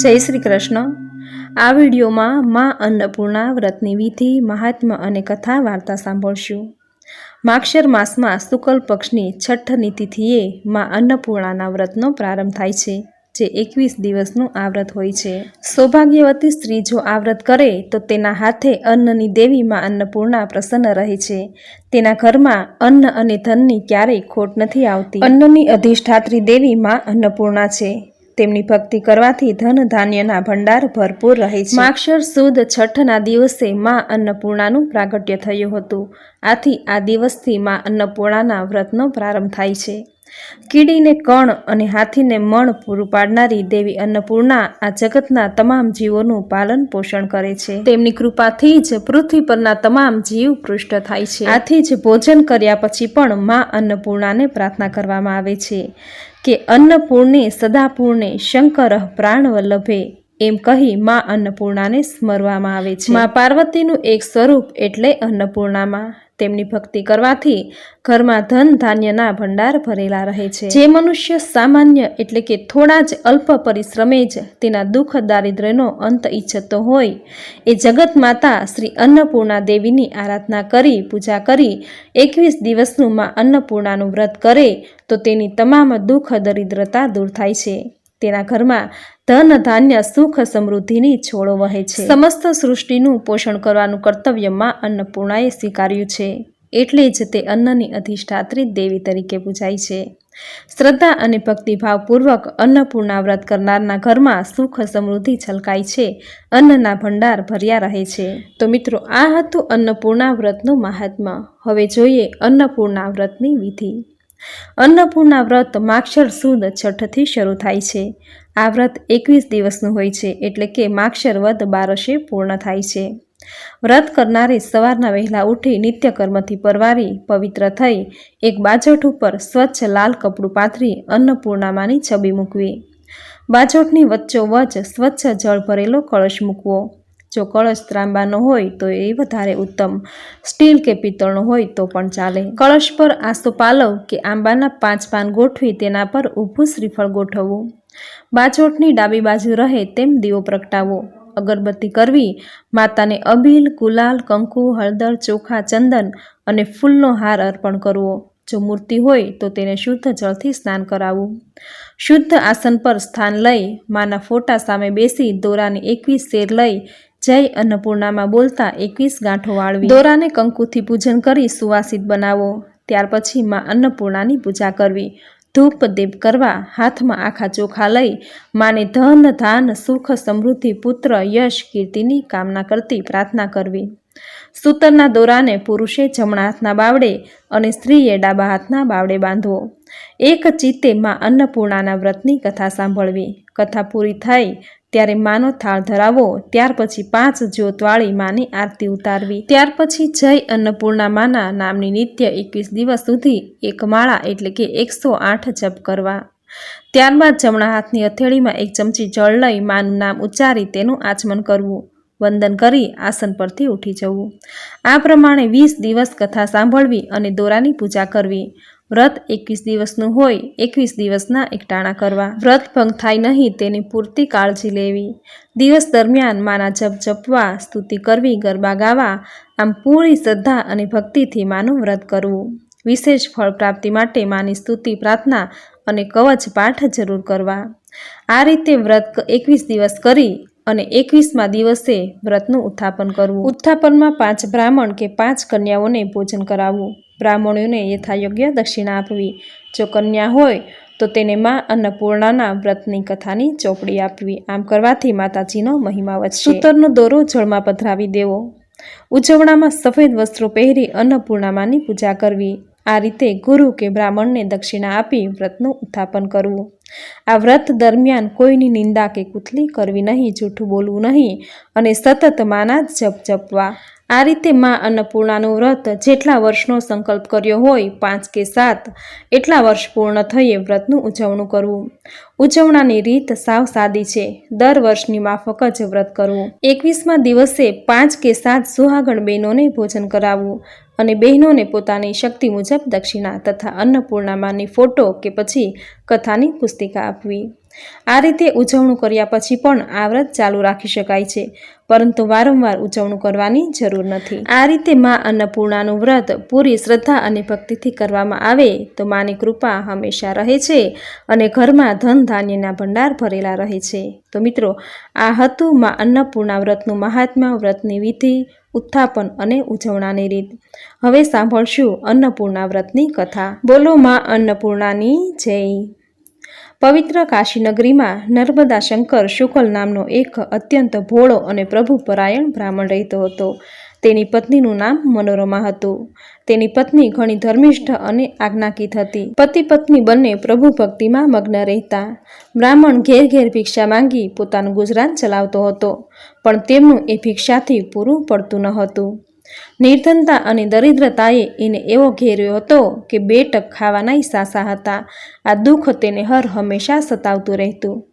જય શ્રી કૃષ્ણ. આ વિડીયોમાં માં અન્નપૂર્ણા વ્રતની વિધિ, મહાત્મ્ય અને કથા વાર્તા સાંભળશું. માક્ષર માસમાં શુક્લ પક્ષની છઠ્ઠની તિથિએ માં અન્નપૂર્ણાના વ્રતનો પ્રારંભ થાય છે, જે એકવીસ દિવસનું આ વ્રત હોય છે. સૌભાગ્યવતી સ્ત્રી જો આ વ્રત કરે, તો તેના હાથે અન્નની દેવી મા અન્નપૂર્ણા પ્રસન્ન રહે છે. તેના ઘરમાં અન્ન અને ધનની ક્યારેય ખોટ નથી આવતી. અન્નની અધિષ્ઠાત્રી દેવી મા અન્નપૂર્ણા છે. તેમની ભક્તિ કરવાથી ધન ધાન્યના ભંડાર ભરપૂર રહે છે. માક્ષર સુદ છઠ્ઠના દિવસે માં અન્નપૂર્ણાનું પ્રાગટ્ય થયું હતું. આથી આ દિવસથી માં અન્નપૂર્ણાના વ્રતનો પ્રારંભ થાય છે. કીડીને કણ અને હાથીને મણ પૂરું પાડનારી દેવી અન્નપૂર્ણા આ જગતના તમામ જીવોનું પાલન પોષણ કરે છે. તેમની કૃપાથી જ પૃથ્વી પરના તમામ જીવ પૃષ્ઠ થાય છે. આથી જ ભોજન કર્યા પછી પણ મા અન્નપૂર્ણાને પ્રાર્થના કરવામાં આવે છે. કે અન્નપૂર્ણે સદાપૂર્ણે શંકર પ્રાણવલ્લભે. એમ કહી માં અન્નપૂર્ણાને સ્મરવામાં આવે છે. મા પાર્વતીનું એક સ્વરૂપ એટલે અન્નપૂર્ણામાં. તેમની ભક્તિ કરવાથી ઘરમાં ધન ધાન્યના ભંડાર ભરેલા રહે છે. જે મનુષ્ય સામાન્ય એટલે કે થોડા જ અલ્પ પરિશ્રમે જ તેના દુઃખ દારિદ્ર્યનો અંત ઈચ્છતો હોય, એ જગત માતા શ્રી અન્નપૂર્ણા દેવીની આરાધના કરી, પૂજા કરી, એકવીસ દિવસનું માં અન્નપૂર્ણાનું વ્રત કરે, તો તેની તમામ દુઃખ દરિદ્રતા દૂર થાય છે. તેના ઘરમાં ધન, ધાન્ય, સુખ, સમૃદ્ધિની છોડો વહે છે. સમસ્ત સૃષ્ટિનું પોષણ કરવાનું કર્તવ્યમાં અન્નપૂર્ણાએ સ્વીકાર્યું છે. એટલે જ તે અન્નની અધિષ્ઠાત્રી દેવી તરીકે પૂજાય છે. શ્રદ્ધા અને ભક્તિભાવપૂર્વક અન્નપૂર્ણા વ્રત કરનારના ઘરમાં સુખ, સમૃદ્ધિ છલકાય છે. અન્નના ભંડાર ભર્યા રહે છે. તો મિત્રો, આ હતું અન્નપૂર્ણા વ્રતનું મહાત્મ્ય. હવે જોઈએ અન્નપૂર્ણા વ્રતની વિધિ. અન્નપૂર્ણા વ્રત માક્ષર સુદ છઠ્ઠથી શરૂ થાય છે. આ વ્રત એકવીસ દિવસનું હોય છે એટલે કે માક્ષર વદ બારસે પૂર્ણ થાય છે. વ્રત કરનારે સવારના વહેલા ઉઠી નિત્યકર્મથી પરવારી, પવિત્ર થઈ, એક બાજોઠ ઉપર સ્વચ્છ લાલ કપડું પાથરી અન્નપૂર્ણામાંની છબી મૂકવી. બાજોઠની વચ્ચોવચ સ્વચ્છ જળ ભરેલો કળશ મૂકવો. જો કળશ ત્રાંબાનો હોય તો એ વધારે ઉત્તમ. સ્ટીલ કે પિત્તળનો હોય તો પણ ચાલે. કળશ પર આસો પાલવ કે આંબાના પાંચ પાન ગોઠવી તેના પર ઊભું શ્રીફળ ગોઠવવું. બાજોટની ડાબી બાજુ રહે તેમ દીવો પ્રગટાવો. અગરબત્તી કરવી, માતાને અબીલ, ગુલાલ, કંકુ, હળદર, ચોખા, ચંદન અને ફૂલનો હાર અર્પણ કરવો. જો મૂર્તિ હોય તો તેને શુદ્ધ જળથી સ્નાન કરાવવું. શુદ્ધ આસન પર સ્થાન લઈ, માના ફોટા સામે બેસી દોરાની એકવીસ શેર લઈ જય અન્નપૂર્ણામાં બોલતા એકવીસ ગાંઠો વાળવી. દોરાને કંકુથી પૂજન કરી સુવાસિત બનાવો. ત્યાર પછી માં અન્નપૂર્ણાની પૂજા કરવી. ધૂપ દીપ કરવા હાથમાં આખા ચોખા લઈ માને ધન, ધાન, સુખ, સમૃદ્ધિ, પુત્ર, યશ, કીર્તિની કામના કરતી પ્રાર્થના કરવી. સૂતરના દોરાને પુરુષે જમણા હાથના બાવડે અને સ્ત્રીએ ડાબા હાથના બાવડે બાંધવો. એક ચિત્તે માં અન્નપૂર્ણાના વ્રતની કથા સાંભળવી. કથા પૂરી થઈ ત્યારે માનો થાળ ધરાવો, ત્યાર પછી પાંચ જ્યોતવાળી માની આરતી ઉતારવી. ત્યાર પછી જય અન્નપૂર્ણા માના નામની નિત્ય એકવીસ દિવસ સુધી એક માળા એટલે કે એકસો આઠ જપ કરવા. ત્યારબાદ જમણા હાથની હથેળીમાં એક ચમચી જળ લઈ માનું નામ ઉચ્ચારી તેનું આચમન કરવું. વંદન કરી આસન પરથી ઉઠી જવું. આ પ્રમાણે વીસ દિવસ કથા સાંભળવી અને દોરાની પૂજા કરવી. વ્રત એકવીસ દિવસનું હોય, એકવીસ દિવસના એકટાણા કરવા. વ્રત ભંગ થાય નહીં તેની પૂરતી કાળજી લેવી. દિવસ દરમિયાન માના જપ જપવા, સ્તુતિ કરવી, ગરબા ગાવા, આમ પૂરી શ્રદ્ધા અને ભક્તિથી માનું વ્રત કરવું. વિશેષ ફળ પ્રાપ્તિ માટે માની સ્તુતિ, પ્રાર્થના અને કવચ પાઠ જરૂર કરવા. આ રીતે વ્રત એકવીસ દિવસ કરી અને એકવીસમાં દિવસે વ્રતનું ઉત્થાપન કરવું. ઉત્થાપનમાં પાંચ બ્રાહ્મણ કે પાંચ કન્યાઓને ભોજન કરાવવું. બ્રાહ્મણોને યથાયોગ્ય દક્ષિણા આપવી. જો કન્યા હોય, તો તેને માં અન્નપૂર્ણાના વ્રતની કથાની ચોપડી આપવી. આમ કરવાથી માતાજીનો મહિમા વધશે. સૂતરનો દોરો જળમાં પધરાવી દેવો. ઉજવણામાં સફેદ વસ્ત્રો પહેરી અન્નપૂર્ણામાની પૂજા કરવી. આ રીતે ગુરુ કે બ્રાહ્મણને દક્ષિણા આપી વ્રતનું ઉત્થાપન કરવું. આ વ્રત દરમિયાન કોઈની નિંદા કે કુથલી કરવી નહીં, જૂઠું બોલવું નહીં અને સતત માના જપ જપવા. આ રીતે મા અન્નપૂર્ણાનું વ્રત જેટલા વર્ષનો સંકલ્પ કર્યો હોય પાંચ કે સાત, એટલા વર્ષ પૂર્ણ થઈએ વ્રતનું ઉજવણું કરવું. ઉજવણાની રીત સાવ સાદી છે. દર વર્ષની માફક જ વ્રત કરવું. એકવીસમાં દિવસે પાંચ કે સાત સુહાગણ બહેનોને ભોજન કરાવવું અને બહેનોને પોતાની શક્તિ મુજબ દક્ષિણા તથા અન્નપૂર્ણામાની ફોટો કે પછી કથાની પુસ્તિકા આપવી. આ રીતે ઉજવણું કર્યા પછી પણ આ વ્રત ચાલુ રાખી શકાય છે, પરંતુ વારંવાર ઉજવણું કરવાની જરૂર નથી. આ રીતે મા અન્નપૂર્ણાનું વ્રત પૂરી શ્રદ્ધા અને ભક્તિથી કરવામાં આવે તો માની કૃપા હંમેશા રહે છે અને ઘરમાં ધન ધાન્યના ભંડાર ભરેલા રહે છે. તો મિત્રો, આ હતું મા અન્નપૂર્ણા વ્રતનું મહાત્મા વ્રતની વિધિ, ઉત્થાપન અને ઉજવણાની રીત. હવે સાંભળશું અન્નપૂર્ણા વ્રતની કથા. બોલો મા અન્નપૂર્ણાની જય. પવિત્ર કાશીનગરીમાં નર્મદા શંકર શુકલ નામનો એક અત્યંત ભોળો અને પ્રભુપરાયણ બ્રાહ્મણ રહેતો હતો. તેની પત્નીનું નામ મનોરમા હતું. તેની પત્ની ઘણી ધર્મિષ્ઠ અને આજ્ઞાકીત હતી. પતિ પત્ની બંને પ્રભુ ભક્તિમાં મગ્ન રહેતા. બ્રાહ્મણ ઘેર ઘેર ભિક્ષા માંગી પોતાનું ગુજરાન ચલાવતો હતો, પણ તેમનું એ ભિક્ષાથી પૂરું પડતું ન હતું. નિર્ધનતા અને દરિદ્રતાએ એને એવો ઘેર્યો હતો કે બે ટક ખાવાનાય સાસા હતા. આ દુઃખ તેને હર હંમેશા સતાવતું રહેતું.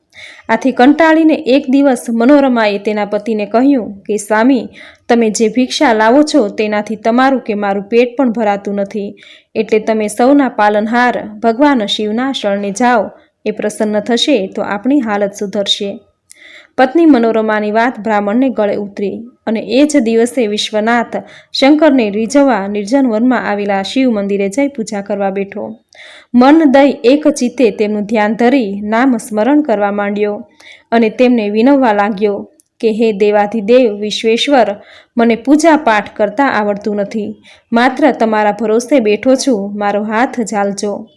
આથી કંટાળીને એક દિવસ મનોરમાએ તેના પતિને કહ્યું કે, સ્વામી, તમે જે ભિક્ષા લાવો છો તેનાથી તમારું કે મારું પેટ પણ ભરાતું નથી. એટલે તમે સૌના પાલનહાર ભગવાન શિવના શરણે જાઓ. એ પ્રસન્ન થશે તો આપણી હાલત સુધરશે. પત્ની મનોરમાની વાત બ્રાહ્મણને ગળે ઉતરી અને એ જ દિવસે વિશ્વનાથ શંકરને રીઝવવા નિર્જન વનમાં આવેલા શિવ મંદિરે જઈ પૂજા કરવા બેઠો. મન દઈ એક ચિત્તે તેમનું ધ્યાન ધરી નામ સ્મરણ કરવા માંડ્યો અને તેમને વિનવવા લાગ્યો. કે હે દેવાધિદેવ, વિશ્વેશ્વર, મને પૂજા પાઠ કરતા આવડતું નથી. માત્ર તમારા ભરોસે બેઠો છું, મારો હાથ ઝાલજો.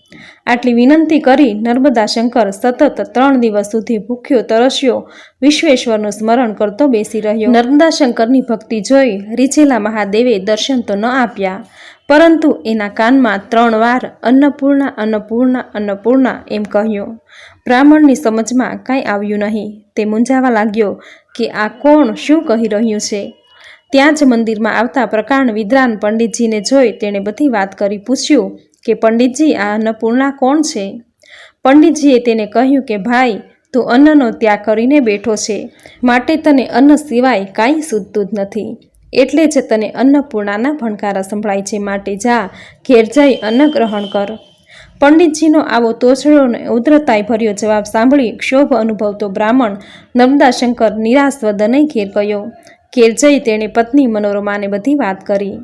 આટલી વિનંતી કરી નર્મદા શંકર સતત ત્રણ દિવસ સુધી ભૂખ્યો તરસ્યો. વિશ્વેશ્વરનું સ્મરણ કરતો બેસી રહ્યો. નર્મદા શંકરની ભક્તિ જોઈ રીછેલા મહાદેવે દર્શન તો ન આપ્યા. પરંતુ એના કાનમાં ત્રણ વાર અન્નપૂર્ણા અન્નપૂર્ણા અન્નપૂર્ણા એમ કહ્યું. બ્રાહ્મણની સમજમાં કાંઈ આવ્યું નહીં. તે મૂંઝાવા લાગ્યો. કે આ કોણ શું કહી રહ્યું છે? ત્યાં જ મંદિરમાં આવતા પ્રકાંડ વિદ્રાન પંડિતજીને જોઈ તેણે બધી વાત કરી પૂછ્યું કે, પંડિતજી, આ અન્નપૂર્ણા કોણ છે? પંડિતજીએ તેને કહ્યું કે, ભાઈ, તું અન્નનો ત્યાગ કરીને બેઠો છે. માટે તને અન્ન સિવાય કાંઈ સૂઝતું જ નથી. એટલે જ તને અન્નપૂર્ણાના ભણકારા સંભળાય છે. માટે જા, ઘેર જઈ અન્ન ગ્રહણ કર. પંડિતજીનો આવો તોછડો અને ઉદ્રતાય ભર્યો જવાબ સાંભળી ક્ષોભ અનુભવતો બ્રાહ્મણ નર્મદાશંકર નિરાશ વદનય ઘેર ગયો. ઘેર જઈ તેણે પત્ની મનોરમાને બધી વાત કરી.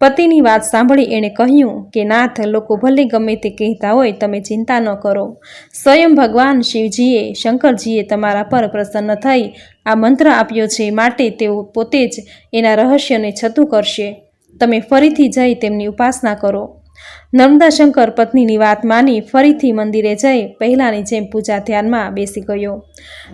પતિની વાત સાંભળી એણે કહ્યું કે, નાથ, લોકો ભલે ગમે તે કહેતા હોય, તમે ચિંતા ન કરો. સ્વયં ભગવાન શિવજીએ, શંકરજીએ તમારા પર પ્રસન્ન થઈ આ મંત્ર આપ્યો છે. માટે તેઓ પોતે જ એના રહસ્યને છતું કરશે. તમે ફરીથી જઈ તેમની ઉપાસના કરો. નર્મદા શંકર પત્નીની વાત માની ફરીથી મંદિરે જઈ પહેલાંની જેમ પૂજા ધ્યાનમાં બેસી ગયો.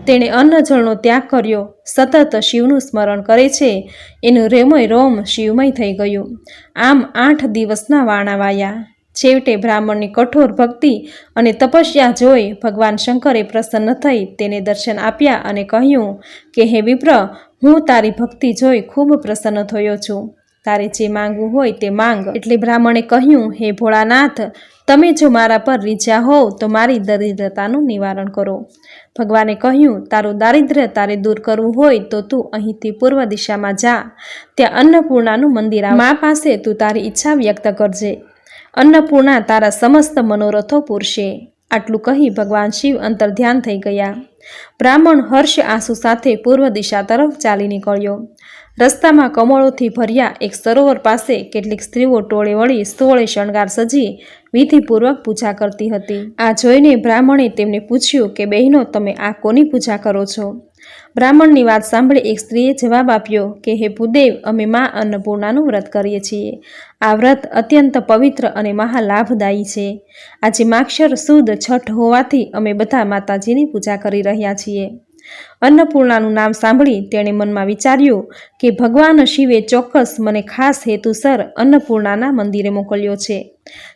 તેણે અન્ન જળનો ત્યાગ કર્યો. સતત શિવનું સ્મરણ કરે છે. એનું રેમય રોમ શિવમય થઈ ગયું. આમ આઠ દિવસના વાણા વાયા. છેવટે બ્રાહ્મણની કઠોર ભક્તિ અને તપસ્યા જોઈ ભગવાન શંકરે પ્રસન્ન થઈ તેને દર્શન આપ્યા અને કહ્યું કે, હે વિપ્ર, હું તારી ભક્તિ જોઈ ખૂબ પ્રસન્ન થયો છું. તારે જે માંગવું હોય તે માંગ. એટલે બ્રાહ્મણે કહ્યું, હે ભોળાનાથ, તમે જો મારા પર રીઝ્યા હોવ, તો મારી દરિદ્રતાનું નિવારણ કરો. ભગવાને કહ્યું, તારું દારિદ્ર્ય તારે દૂર કરવું હોય, તો તું અહીંથી પૂર્વ દિશામાં જા. ત્યાં અન્નપૂર્ણાનું મંદિર મા પાસે તું તારી ઈચ્છા વ્યક્ત કરજે. અન્નપૂર્ણા તારા સમસ્ત મનોરથો પૂરશે. આટલું કહી ભગવાન શિવ અંતર્ધ્યાન થઈ ગયા. બ્રાહ્મણ હર્ષ આંસુ સાથે પૂર્વ દિશા તરફ ચાલી નીકળ્યો. રસ્તામાં કમળોથી ભર્યા એક સરોવર પાસે કેટલીક સ્ત્રીઓ ટોળે વળી સોળે શણગાર સજી વિધિપૂર્વક પૂજા કરતી હતી. આ જોઈને બ્રાહ્મણે તેમને પૂછ્યું કે, બહેનો, તમે આ કોની પૂજા કરો છો? બ્રાહ્મણની વાત સાંભળી એક સ્ત્રીએ જવાબ આપ્યો કે, હે ભૂદેવ, અમે મા અન્નપૂર્ણાનું વ્રત કરીએ છીએ. આ વ્રત અત્યંત પવિત્ર અને મહાલાભદાયી છે. આજે માક્ષર સુદ છઠ હોવાથી અમે બધા માતાજીની પૂજા કરી રહ્યા છીએ. અન્નપૂર્ણાનું નામ સાંભળી તેણે મનમાં વિચાર્યું કે ભગવાન શિવે ચોક્કસ મને ખાસ હેતુસર અન્નપૂર્ણાના મંદિરે મોકલ્યો છે.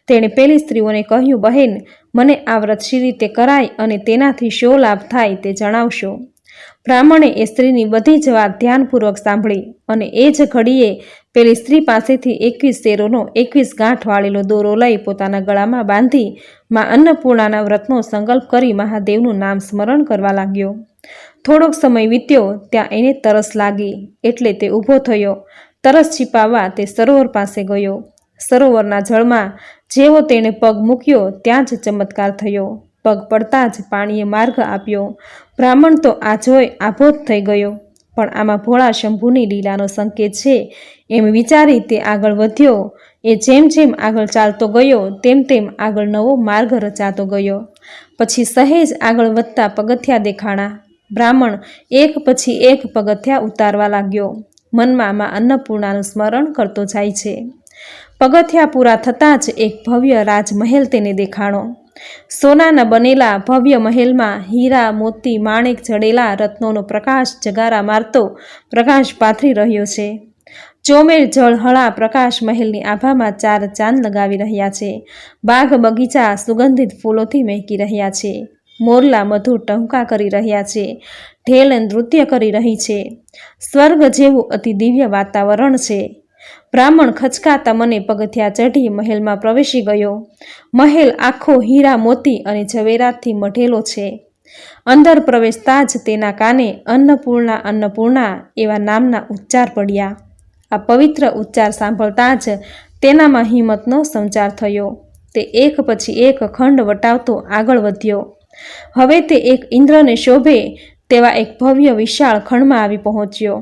તેણે પેલી સ્ત્રીઓને કહ્યું, બહેન, મને આ વ્રત શી રીતે કરાય અને તેનાથી શો લાભ થાય તે જણાવશો. બ્રાહ્મણે એ સ્ત્રીની બધી જ વાત ધ્યાનપૂર્વક સાંભળી અને એ જ ઘડીએ પેલી સ્ત્રી પાસેથી એકવીસ શેરોનો એકવીસ ગાંઠ વાળેલો દોરો લઈ પોતાના ગળામાં બાંધી માં અન્નપૂર્ણાના વ્રતનો સંકલ્પ કરી મહાદેવનું નામ સ્મરણ કરવા લાગ્યો. થોડોક સમય વીત્યો, ત્યાં એને તરસ લાગી, એટલે તે ઊભો થયો. તરસ છીપાવવા તે સરોવર પાસે ગયો. સરોવરના જળમાં જેવો તેણે પગ મૂક્યો, ત્યાં જ ચમત્કાર થયો. પગ પડતા જ પાણીએ માર્ગ આપ્યો. બ્રાહ્મણ તો આ જોઈ આભોત થઈ ગયો. પણ આમાં ભોળા શંભુની લીલાનો સંકેત છે. એમ વિચારી તે આગળ વધ્યો. એ જેમ જેમ આગળ ચાલતો ગયો, તેમ તેમ આગળ નવો માર્ગ રચાતો ગયો. પછી સહેજ આગળ વધતા પગથિયા દેખાણા. બ્રાહ્મણ એક પછી એક પગથિયા ઉતારવા લાગ્યો. મનમાં માં અન્નપૂર્ણાનું સ્મરણ કરતો જાય છે. પગથિયા પૂરા થતાં જ એક ભવ્ય રાજમહેલ તેને દેખાણો. સોનાના બનેલા ભવ્ય મહેલમાં હીરા, મોતી, માણેક જડેલા રત્નોનો પ્રકાશ જગારા મારતો પ્રકાશ પાથરી રહ્યો છે. ચોમેર જળહળા પ્રકાશ મહેલની આભામાં ચાર ચાંદ લગાવી રહ્યા છે. બાગ બગીચા સુગંધિત ફૂલોથી મહેકી રહ્યા છે. મોરલા મધુર ટહુકા કરી રહ્યા છે. ઢેલ નૃત્ય કરી રહી છે. સ્વર્ગ જેવું અતિ દિવ્ય વાતાવરણ છે. બ્રાહ્મણ ખચકાતા મને પગથિયા ચઢી મહેલમાં પ્રવેશી ગયો. મહેલ આખો હીરા મોતી અને ઝવેરાતથી મઢેલો છે. અંદર પ્રવેશતા જ તેના કાને અન્નપૂર્ણા અન્નપૂર્ણા એવા નામના ઉચ્ચાર પડ્યા. આ પવિત્ર ઉચ્ચાર સાંભળતા જ તેનામાં હિંમતનો સંચાર થયો. તે એક પછી એક ખંડ વટાવતો આગળ વધ્યો. હવે તે એક ઇન્દ્રને શોભે તેવા એક ભવ્ય વિશાળ ખંડમાં આવી પહોંચ્યો.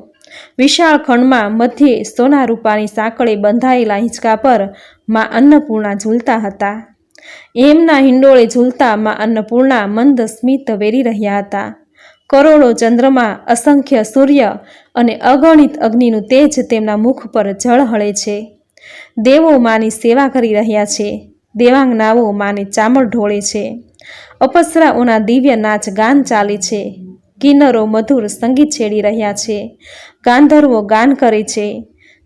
વિશાળ ખંડમાં મધ્યે સોના રૂપાની સાંકળે બંધાયેલા હિંચકા પરમાં અન્નપૂર્ણા ઝૂલતા હતા. એમના હિંડોળે ઝૂલતા માં અન્નપૂર્ણા મંદ સ્મિત વેરી રહ્યા હતા. કરોડો ચંદ્રમાં, અસંખ્ય સૂર્ય અને અગણિત અગ્નિનું તેજ તેમના મુખ પર ઝળહળે છે. દેવો માની સેવા કરી રહ્યા છે. દેવાંગનાઓ માને ચામડ ઢોળે છે. અપસરાઓના દિવ્ય નાચ ગાન ચાલે છે. કિન્નરો મધુર સંગીત છેડી રહ્યા છે. ગાંધર્વો ગાન કરે છે.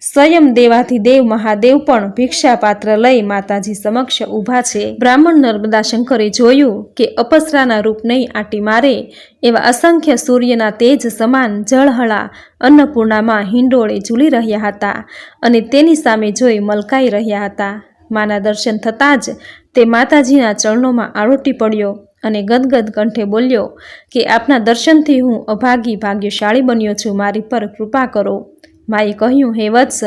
સ્વયં દેવાથી દેવ મહાદેવ પણ ભિક્ષા પાત્ર લઈ માતાજી સમક્ષ ઊભા છે. બ્રાહ્મણ નર્મદા શંકરે જોયું કે અપસરાના રૂપ નહીં આટી મારે, એવા અસંખ્ય સૂર્યના તેજ સમાન જળહળા અન્નપૂર્ણામાં હિંડોળે ઝૂલી રહ્યા હતા અને તેની સામે જોઈ મલકાઈ રહ્યા હતા. માના દર્શન થતાં જ તે માતાજીના ચરણોમાં આળોટી પડ્યો. અને ગદગદ કંઠે બોલ્યો કે આપના દર્શનથી હું અભાગી ભાગ્યશાળી બન્યો છું, મારી પર કૃપા કરો. માએ કહ્યું, હે વત્સ,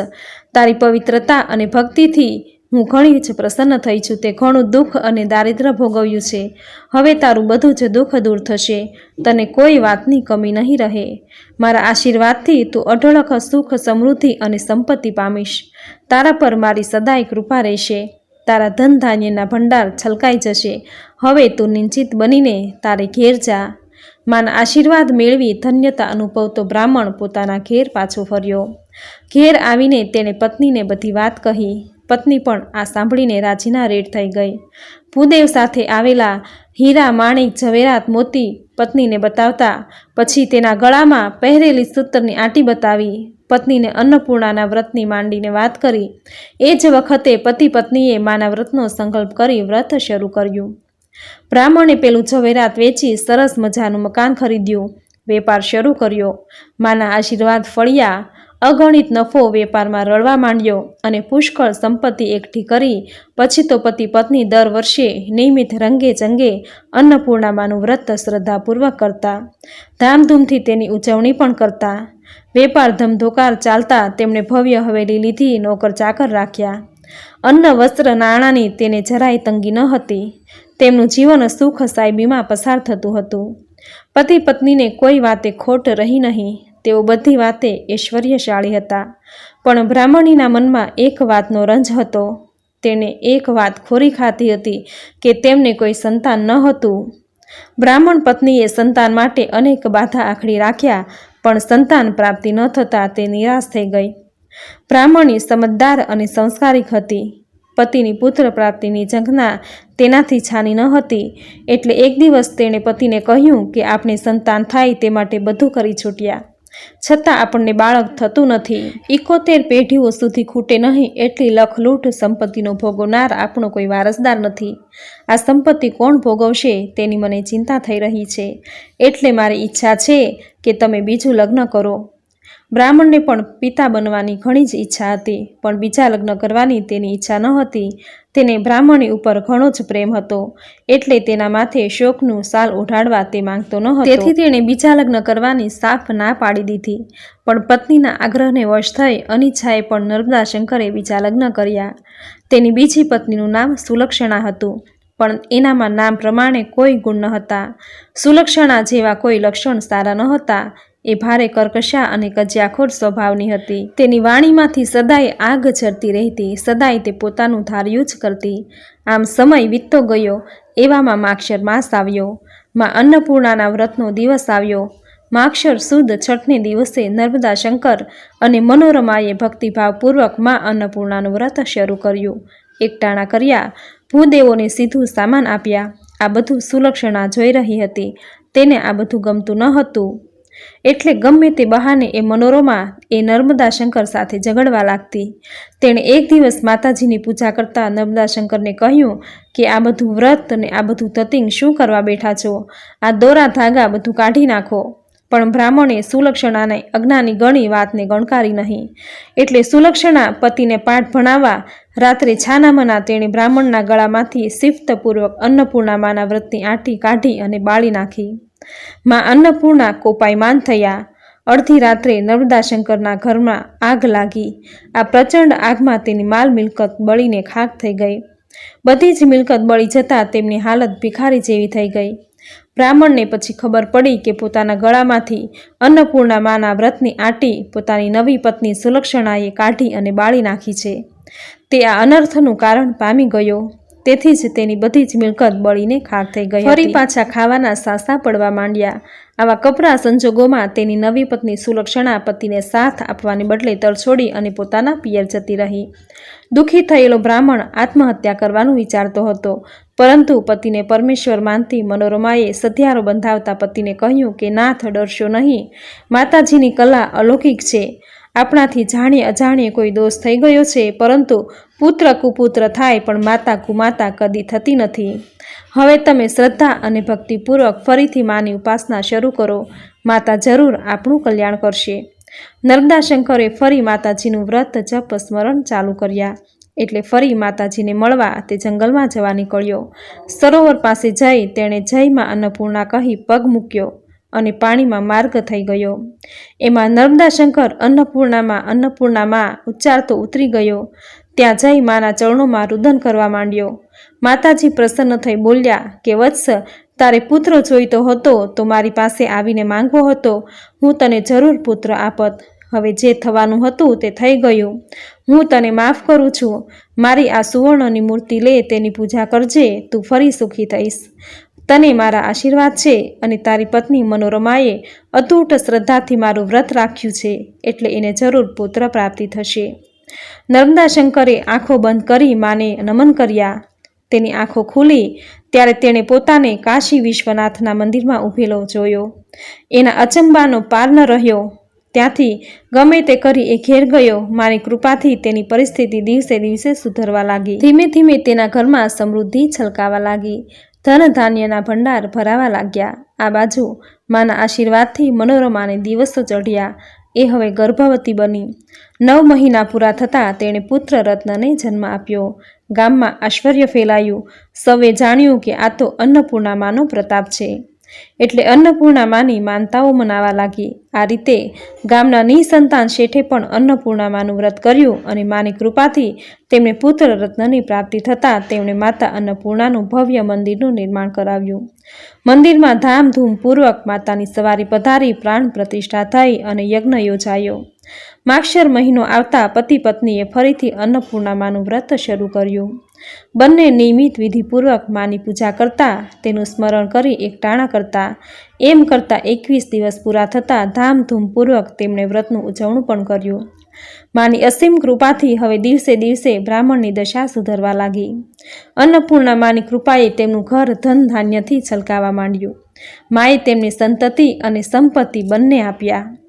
તારી પવિત્રતા અને ભક્તિથી હું ઘણી જ પ્રસન્ન થઈ છું. તે ઘણું દુઃખ અને દારિદ્ર્ય ભોગવ્યું છે. હવે તારું બધું જ દુઃખ દૂર થશે. તને કોઈ વાતની કમી નહીં રહે. મારા આશીર્વાદથી તું અઢળક સુખ સમૃદ્ધિ અને સંપત્તિ પામીશ. તારા પર મારી સદાય કૃપા રહેશે. તારા ધન ધાન્યના ભંડાર છલકાઈ જશે. હવે તું નિશ્ચિત બનીને તારે ઘેર જા. માના આશીર્વાદ મેળવી ધન્યતા અનુભવતો બ્રાહ્મણ પોતાના ઘેર પાછો ફર્યો. ઘેર આવીને તેણે પત્નીને બધી વાત કહી. પત્ની પણ આ સાંભળીને રાજીના રેડ થઈ ગઈ. ભૂદેવ સાથે આવેલા હીરા, માણેક, ઝવેરાત, મોતી પત્નીને બતાવતા પછી તેના ગળામાં પહેરેલી સૂતરની આંટી બતાવી. પત્નીને અન્નપૂર્ણાના વ્રતની માંડીને વાત કરી. એ જ વખતે પતિ પત્નીએ માના વ્રતનો સંકલ્પ કરી વ્રત શરૂ કર્યું. બ્રાહ્મણે પેલું ઝવેરાત વેચી સરસ મજાનું મકાન ખરીદ્યું. વેપાર શરૂ કર્યો. માના આશીર્વાદ ફળ્યા. અગણિત નફો વેપારમાં રળવા માંડ્યો અને પુષ્કળ સંપત્તિ એકઠી કરી. પછી તો પતિ પત્ની દર વર્ષે નિયમિત રંગે ચંગે અન્નપૂર્ણામાનું વ્રત શ્રદ્ધાપૂર્વક કરતા. ધામધૂમથી તેની ઉજવણી પણ કરતા. વેપાર ધમધોકાર ચાલતા તેમણે ભવ્ય હવેલી લીધી, નોકર ચાકર રાખ્યા. અન્ન, વસ્ત્ર, નાણાંની તેને જરાય તંગી ન હતી. તેમનું જીવન સુખ સાયબીમાં પસાર થતું હતું. પતિ પત્નીને કોઈ વાતે ખોટ રહી નહીં, તેઓ બધી વાતે ઐશ્વર્યશાળી હતા. પણ બ્રાહ્મણીના મનમાં એક વાતનો રંજ હતો. તેને એક વાત ખોરી ખાતી હતી કે તેમને કોઈ સંતાન ન હતું. બ્રાહ્મણ પત્નીએ સંતાન માટે અનેક બાધા આખડી રાખ્યા પણ સંતાન પ્રાપ્તિ ન થતાં તે નિરાશ થઈ ગઈ. બ્રાહ્મણી સમજદાર અને સંસ્કારિક હતી. પતિની પુત્ર પ્રાપ્તિની ઝંખના તેનાથી છાની ન હતી, એટલે એક દિવસ તેણે પતિને કહ્યું કે આપણે સંતાન થાય તે માટે બધું કરી છૂટ્યા. છતાં આપણને બાળક થતું નથી. ઇકોતેર પેઢીઓ સુધી ખૂટે નહીં એટલી લખલૂંટ સંપત્તિનો ભોગવનાર આપણો કોઈ વારસદાર નથી. આ સંપત્તિ કોણ ભોગવશે તેની મને ચિંતા થઈ રહી છે. એટલે મારી ઈચ્છા છે કે તમે બીજું લગ્ન કરો. બ્રાહ્મણને પણ પિતા બનવાની ઘણી જ ઈચ્છા હતી, પણ બીજા લગ્ન કરવાની તેની ઈચ્છા ન હતી. તેને બ્રાહ્મણી ઉપર ઘણો જ પ્રેમ હતો, એટલે તેના માથે શોકનું સાલ ઓઢાડવા તે માંગતો ન હતો. તેથી તેણે બીજા લગ્ન કરવાની સાફ ના પાડી દીધી, પણ પત્નીના આગ્રહને વશ થઈ અનિચ્છાએ પણ નર્મદા શંકરે બીજા લગ્ન કર્યા. તેની બીજી પત્નીનું નામ સુલક્ષણા હતું, પણ એનામાં નામ પ્રમાણે કોઈ ગુણ ન હતા સુલક્ષણા જેવા કોઈ લક્ષણ સારા ન હતા એ ભારે કર્કશા અને કજિયાખોર સ્વભાવની હતી. તેની વાણીમાંથી સદાય આગ ઝરતી રહેતી, સદાય તે પોતાનું ધાર્યું જ કરતી. આમ સમય વીતતો ગયો, એવામાં માક્ષર માસ આવ્યો. માં અન્નપૂર્ણાના વ્રતનો દિવસ આવ્યો. માક્ષર સુદ છઠને દિવસે નર્મદા શંકર અને મનોરમાએ ભક્તિભાવપૂર્વકમાં અન્નપૂર્ણાનું વ્રત શરૂ કર્યું. એકટાણા કર્યા, ભૂદેવોને સીધું સામાન આપ્યા. આ બધું સુલક્ષણા જોઈ રહી હતી. તેને આ બધું ગમતું ન હતું. એટલે ગમે તે બહાને એ મનોરમા એ નર્મદા શંકર સાથે ઝઘડવા લાગતી. તેણે એક દિવસ માતાજીની પૂજા કરતા નર્મદા શંકરને કહ્યું કે, આ બધું વ્રત અને આ બધું તતિંગ શું કરવા બેઠા છો? આ દોરા ધાગા બધું કાઢી નાખો. પણ બ્રાહ્મણે સુલક્ષણાને અજ્ઞાની ગણી વાતને ગણકારી નહીં. એટલે સુલક્ષણા પતિને પાઠ ભણાવવા રાત્રે છાનામના તેણે બ્રાહ્મણના ગળામાંથી સિફ્તપૂર્વક અન્નપૂર્ણામાના વ્રતની આંટી કાઢી અને બાળી નાખી. માં અન્નપૂર્ણા કોપાયમાન થયા. અડધી રાત્રે નર્મદા શંકરના ઘરમાં આગ લાગી. આ પ્રચંડ આગમાં તેની માલ મિલકત બળીને ખાક થઈ ગઈ. બધી જ મિલકત બળી જતાં તેમની હાલત ભિખારી જેવી થઈ ગઈ. બ્રાહ્મણને પછી ખબર પડી કે પોતાના ગળામાંથી અન્નપૂર્ણા માના વ્રતની આંટી પોતાની નવી પત્ની સુલક્ષણાએ કાઢી અને બાળી નાખી છે. તે આ અનર્થનું કારણ પામી ગયો. તેથી જ તેની બધી જ મિલકત બળીને ખાક થઈ ગઈ ફરી પાછા ખાવાના સાસા પડવા માંડ્યા. આવા કપરા સંજોગોમાં તેની નવી પત્ની સુલક્ષણા પતિને સાથ આપવાને બદલે તરછોડી અને પોતાના પિયર જતી રહી. દુઃખી થયેલો બ્રાહ્મણ આત્મહત્યા કરવાનું વિચારતો હતો. પરંતુ પતિને પરમેશ્વર માનતી મનોરમાએ સધિયારો બંધાવતા પતિને કહ્યું કે નાથ ડરશો નહીં. માતાજીની કલા અલૌકિક છે. આપણાથી જાણીએ અજાણીએ કોઈ દોષ થઈ ગયો છે, પરંતુ પુત્ર કુપુત્ર થાય પણ માતા કુમાતા કદી થતી નથી. હવે તમે શ્રદ્ધા અને ભક્તિપૂર્વક ફરીથી માની ઉપાસના શરૂ કરો. માતા જરૂર આપણું કલ્યાણ કરશે. નર્મદાશંકરે ફરી માતાજીનું વ્રત જપ સ્મરણ ચાલુ કર્યા. એટલે ફરી માતાજીને મળવા તે જંગલમાં જવા નીકળ્યો. સરોવર પાસે જઈ તેણે જયમાં અન્નપૂર્ણા કહી પગ મૂક્યો. અને પાણીમાં માર્ગ થઈ ગયો. એમાં નર્મદાશંકર અન્નપૂર્ણામાં અન્નપૂર્ણામાં ઉચ્ચારતો ઉતરી ગયો. ત્યાં જઈ માના ચરણોમાં રુદન કરવા માંડ્યો. માતાજી પ્રસન્ન થઈ બોલ્યા કે, વત્સ, તારે પુત્ર જોઈતો હતો તો મારી પાસે આવીને માંગવો હતો. હું તને જરૂર પુત્ર આપત. હવે જે થવાનું હતું તે થઈ ગયું. હું તને માફ કરું છું. મારી આ સુવર્ણની મૂર્તિ લે તેની પૂજા કરજે. તું ફરી સુખી થઈશ. તને મારા આશીર્વાદ છે અને તારી પત્ની મનોરમાએ અતૂટ શ્રદ્ધાથી મારું વ્રત રાખ્યું છે એટલે એને જરૂર પુત્ર પ્રાપ્તિ થશે. નર્મદા શંકરે આંખો બંધ કરી માને નમન કર્યા. તેની આંખો ખુલી ત્યારે તેણે પોતાને કાશી વિશ્વનાથના મંદિરમાં ઊભેલો જોયો. એના અચંબાનો પાર ન રહ્યો. ત્યાંથી ગમે તે કરી એ ઘેર ગયો. મારી કૃપાથી તેની પરિસ્થિતિ દિવસે દિવસે સુધરવા લાગી. ધીમે ધીમે તેના ઘરમાં સમૃદ્ધિ છલકાવા લાગી. ધન ધાન્યના ભંડાર ભરાવા લાગ્યા. આ બાજુ માના આશીર્વાદથી મનોરમાને દિવસો ચઢ્યા. એ હવે ગર્ભવતી બની. નવ મહિના પૂરા થતાં તેણે પુત્ર રત્નને જન્મ આપ્યો. ગામમાં આશ્ચર્ય ફેલાયું. સૌએ જાણ્યું કે આ તો અન્નપૂર્ણામાનો પ્રતાપ છે. એટલે અન્નપૂર્ણામાની માનતાઓ મનાવા લાગી. આ રીતે ગામના નિસંતાન શેઠે પણ અન્નપૂર્ણામાનું વ્રત કર્યું અને માની કૃપાથી તેમને પુત્ર રત્નની પ્રાપ્તિ થતાં તેમણે માતા અન્નપૂર્ણાનું ભવ્ય મંદિરનું નિર્માણ કરાવ્યું. મંદિરમાં ધામધૂમપૂર્વક માતાની સવારી પધારી પ્રાણ પ્રતિષ્ઠા થઈ અને યજ્ઞ યોજાયો. માક્ષર મહિનો આવતા પતિ પત્નીએ ફરીથી અન્નપૂર્ણામાનું વ્રત શરૂ કર્યું. બંને નિયમિત વિધિપૂર્વક માની પૂજા કરતા, તેનું સ્મરણ કરી એકટાણા કરતા. એમ કરતાં એકવીસ દિવસ પૂરા થતાં ધામધૂમપૂર્વક તેમણે વ્રતનું ઉજવણું પણ કર્યું. માની અસીમ કૃપાથી હવે દિવસે દિવસે બ્રાહ્મણની દશા સુધરવા લાગી. અન્નપૂર્ણા માની કૃપાએ તેમનું ઘર ધન ધાન્યથી છલકાવા માંડ્યું. માએ તેમની સંતતિ અને સંપત્તિ બંને આપ્યા.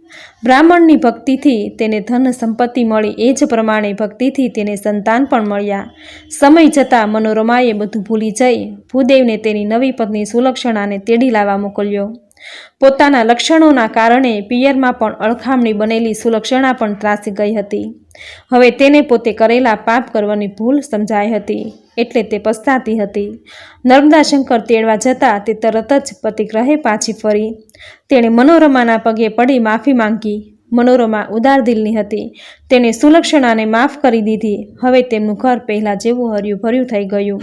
બ્રાહ્મણની ભક્તિથી તેને ધન સંપત્તિ મળી, એ જ પ્રમાણે ભક્તિથી તેને સંતાન પણ મળ્યા. સમય જતાં મનોરમાએ બધું ભૂલી જઈ, ભૂદેવને તેની નવી પત્ની સુલક્ષણાને તેડી લાવવા મોકલ્યો. પોતાના લક્ષણોના કારણે પિયરમાં પણ અળખામણી બનેલી સુલક્ષણા પણ ત્રાસી ગઈ હતી. હવે તેને પોતે કરેલા પાપ કરવાની ભૂલ સમજાઈ હતી, એટલે તે પસ્તાતી હતી. નર્મદાશંકર તેડવા જતાં તે તરત જ પતિગ્રહે પાછી ફરી. તેણે મનોરમાના પગે પડી માફી માંગી. મનોરમા ઉદાર દિલની હતી. તેણે સુલક્ષણાને માફ કરી દીધી. હવે તેમનું ઘર પહેલાં જેવું હર્યું ભર્યું થઈ ગયું.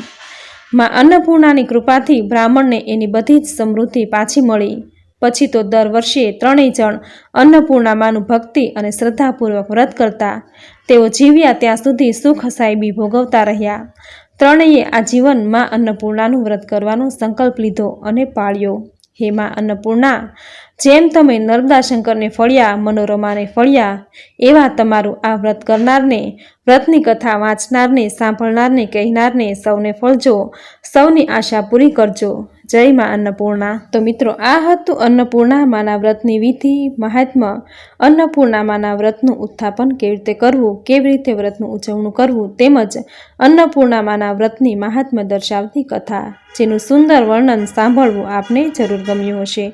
માં અન્નપૂર્ણાની કૃપાથી બ્રાહ્મણને એની બધી જ સમૃદ્ધિ પાછી મળી. પછી તો દર વર્ષે ત્રણેય જણ અન્નપૂર્ણામાનું ભક્તિ અને શ્રદ્ધાપૂર્વક વ્રત કરતા. તેઓ જીવ્યા ત્યાં સુધી સુખ સાહેબી ભોગવતા રહ્યા. ત્રણેયે આ જીવનમાં અન્નપૂર્ણાનું વ્રત કરવાનો સંકલ્પ લીધો અને પાળ્યો. હે માં અન્નપૂર્ણા જેમ તમે નર્મદા શંકરને ફળ્યા, મનોરમાને ફળ્યા, એવા તમારું આ વ્રત કરનારને, વ્રતની કથા વાંચનારને, સાંભળનારને, કહેનારને સૌને ફળજો, સૌની આશા પૂરી કરજો. જય માં અન્નપૂર્ણા. તો મિત્રો, આ હતું અન્નપૂર્ણા માના વ્રતની વિધિ. મહાત્મ્ય અન્નપૂર્ણા માના વ્રતનું ઉત્થાપન કેવી રીતે કરવું, કેવી રીતે વ્રતનું ઉજવણું કરવું, તેમજ અન્નપૂર્ણા માના વ્રતની મહાત્મ્ય દર્શાવતી કથા, જેનું સુંદર વર્ણન સાંભળવું આપને જરૂર ગમ્યું હશે.